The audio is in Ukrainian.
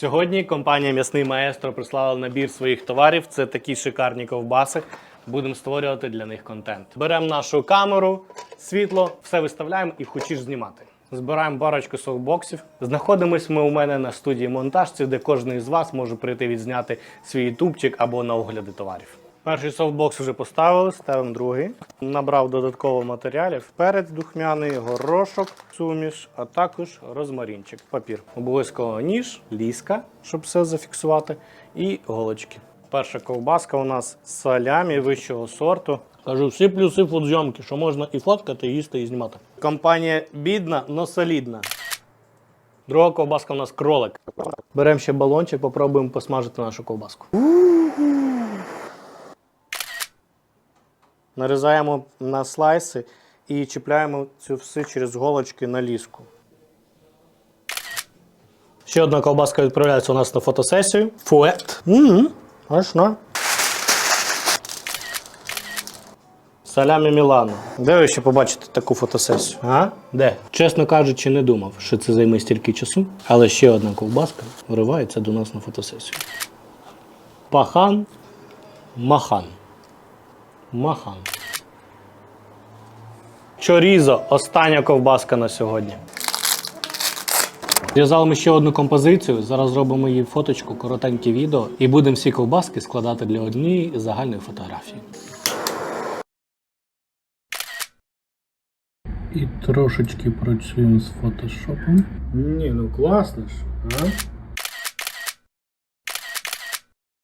Сьогодні компанія М'ясний Маестро прислала набір своїх товарів. Це такі шикарні ковбаси. Будемо створювати для них контент. Беремо нашу камеру, світло, все виставляємо і хочеш знімати. Збираємо парочку софтбоксів. Знаходимось ми у мене на студії монтажці, де кожен із вас може прийти відзняти свій ютубчик або на огляди товарів. Перший софтбокс вже поставили, ставимо другий. Набрав додатково матеріалів. Перець духмяний, горошок, суміш, а також розмарінчик. Папір. Обов'язково ніж, ліска, щоб все зафіксувати, і голочки. Перша ковбаска у нас салямі вищого сорту. Кажу, всі плюси фудзйомки, що можна і фоткати, і їсти, і знімати. Компанія бідна, но солідна. Друга ковбаска у нас кролик. Беремо ще балончик, попробуємо посмажити нашу ковбаску. Нарізаємо на слайси і чіпляємо цю все через голочки на ліску. Ще одна ковбаска відправляється у нас на фотосесію. Фует. Угу. Смачно. Салямі Мілано. Де ви ще побачите таку фотосесію? А? Де? Чесно кажучи, не думав, що це займе стільки часу. Але ще одна ковбаска виривається до нас на фотосесію. Пахан. Махан. Махан. Чорізо. Остання ковбаска на сьогодні. Зв'язали ми ще одну композицію. Зараз зробимо її фоточку, коротеньке відео, і будемо всі ковбаски складати для однієї загальної фотографії. І трошечки працюємо з фотошопом. Ні, ну класно ж, а?